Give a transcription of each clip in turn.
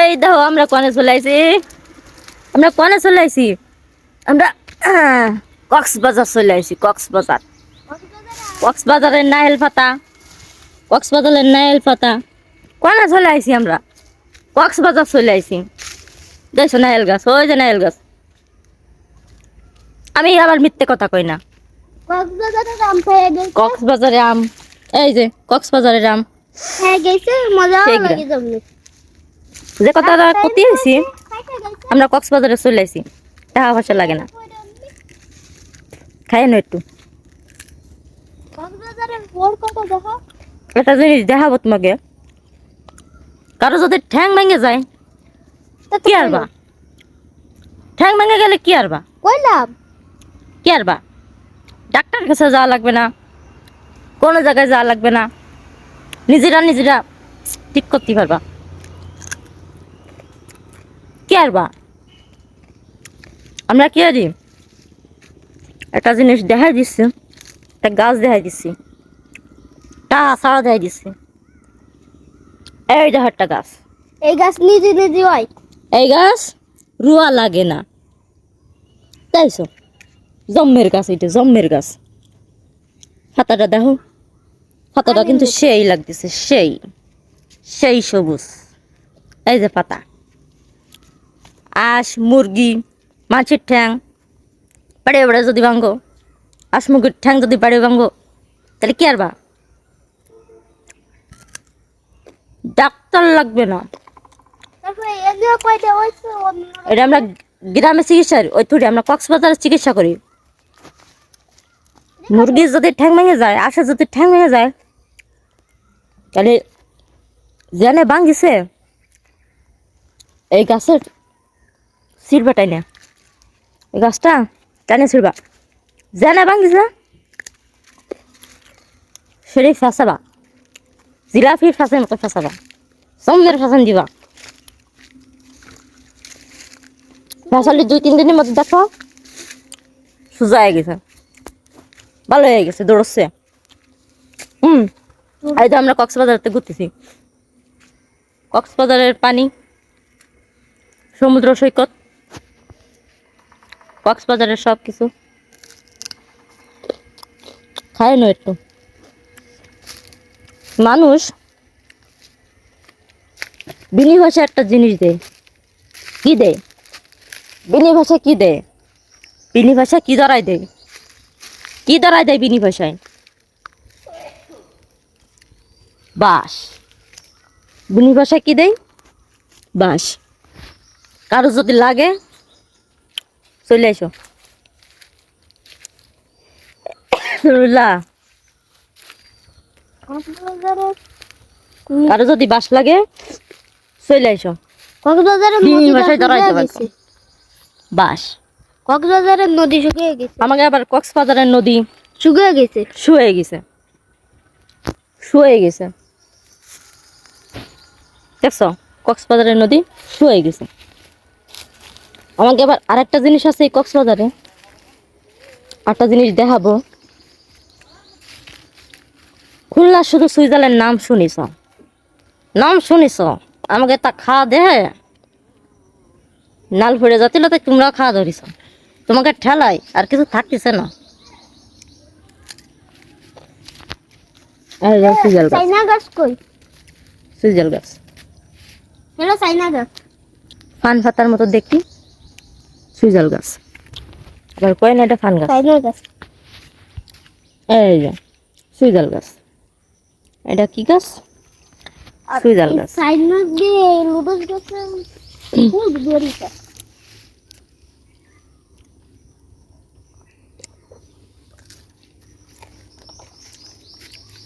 এই দেখো আমরা কনে চলে আইছি? আমরা কনে চলে আইছি? আমরা কক্সবাজার চলে আইছি কক্সবাজার। কক্সবাজারের নাইল পাতা। কক্সবাজারের নাইল পাতা। কনে চলে আইছি আমরা? কক্সবাজার চলে আইছি। দেখছ নাইল গাছ? ওই যে নাইল গাছ। আমি আবার মিথ্যে কথা কই না। কক্সবাজারে আম। এই যে কক্সবাজারের আম। হ্যাঁ গেছে মজা যে কথাটা কতি হয়েছি আমরা কক্সবাজারে চলে আইছি টাকা পয়সা লাগে না। খাই না একটু। একটা জিনিস দেখাবো তোমাকে। কারও যদি ঠ্যাং ভেঙে যায় কি আর বা ঠ্যাং ভেঙে গেলে কি আর বা কইলাম। কি আর বা ডাক্তার কাছে যাওয়া লাগবে না কোনো জায়গায় যাওয়া লাগবে না। নিজেরা নিজেরা ঠিক করতে পারবা। কি আর বা আমরা কি আরি একটা জিনিস দেখাই দিচ্ছি একটা গাছ দেখাই দিচ্ছি টা সারা দেখাই দিচ্ছি এই দেখো একটা গাছ। এই গাছ নিজে নিজে হয়। এই গাছ রুয়া লাগে না। তাইছো জম্মের গাছ এটা জম্মের গাছ। হাতাটা দেখো। হাতাটা কিন্তু সেই লাগতেছে সেই। সেই সবুজ। এই যে পাতা। আঁশ, মুরগি, মাছের ঠ্যাং, পাড়ে পাড়ে যদি ভাঙ্গো আঁশ, মুরগির ঠ্যাং যদি পাড়ে ভাঙ্গো তাহলে কি আর বা? ডাক্তার লাগবে না। এটা আমরা গ্রামে চিকিৎসা করি ওই থুড়ি আমরা কক্সবাজারে চিকিৎসা করি। মুরগির যদি ঠ্যাং ভেঙে যায় আসে যদি ঠ্যাং ভেঙে যায়, তাহলে জেনে ভাঙ্গিছে এই গাছের ছিড়বা টাইনে এই গাছটা টাইনে ছিড়বা। জেনে ভাঙ্গিছে সেটাই ফেসাবা। জিলাফির ফেসের মতো ফেসাবা। সঙ্গের ফেসান দিবা। ফেসালি দুই, তিন দিনের মধ্যে দেখো, সোজা হয়ে গেছে। ভালো হয়ে গেছে, দৌড়চ্ছে। হুম। এই তো আমরা কক্সবাজারতে ঘুরতেছি। কক্সবাজারের পানি, সমুদ্র সৈকত। কক্সবাজারের সব কিছু খায় না একটু। মানুষ বিনি ভাষা একটা জিনিস দেয়। কি দেয়? বিনি ভাষা কি দেয়? বিনি ভাষা কি ধরাই দেয়? কি ধরাই দেয় বিনি ভাষায়? বাস বিনি ভাষায় কি দেয়? বাস কারও যদি লাগে চলে কক্সবাজারের কারও যদি বাস লাগে চলে বাস। কক্সবাজারের নদী শুকিয়ে গেছে। আমাকে আবার কক্সবাজারের নদী শুকিয়ে গেছে? শুয়ে গেছে। শুয়ে গেছে। দেখছ? কক্সবাজারের নদী শুয়ে গেছে। আমাকে আবার আরেকটা জিনিস আছে এই কক্সবাজারে। একটা জিনিস দেখাবো। খুলনা শুধু সুইজারল্যান্ড নাম শুনিস নাম শুনিস আমাকে তা খাওয়া দে। নাল ফুড়ে যাচ্ছিল তাই তোমরা খাওয়া ধরিস তোমাকে ঠেলাই আর কিছু থাকতেছে না। গাছ। সুজল ফান পাতার মতো দেখি। সুজল গাছ। আবার কয় না এটা ফান গাছ? এই যে সুজল গাছ। এটা কি গাছ? সুইজাল গাছ।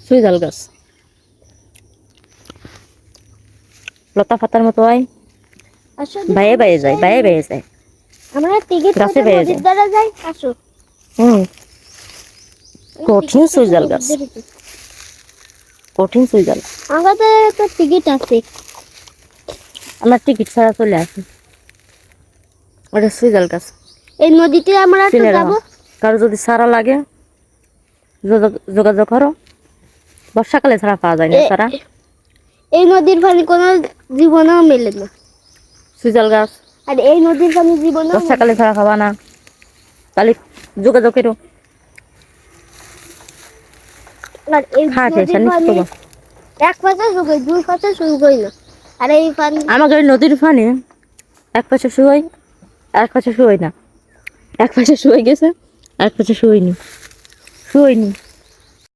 সুইজাল গাছ। লতা পাতার মতো হয়। আসো বাইয়ে বাইয়ে যায় বাইয়ে বাইয়ে যায়। আমরা টিকিট গাছে দ্বারা যাই। আসো। হুম। কঠিন সুইজাল গাছ। কঠিন সুইজাল আমাদের তো টিকিট আছে। আমরা টিকিট ছাড়া চলে আসি। ওটা সুইজাল গাছ। এই নদীতে আমরা তো যাব। কারও যদি সারা লাগে যোগা- যোগাযোগ করো। বর্ষাকালে ছাড়া পাওয়া যায় না সারা। এই নদীর পানি কোনো জীবনেও মেলে না। সুজল গাছ। আর এই নদীর পানি জীবনে বর্ষাকালে ছাড়া খাবা না। তাহলে যোগাযোগ করো। আর এই পানি এক পাশে শুকাই দুই পাশে শুকাই না। আর এই পানি আমাকে নদীর পানি এক পাশে শুয়োই এক পাশে শুয়োই না। এক পাশে শুয়ে গেছে এক পাশে শুয়োইনি শুয়োইনি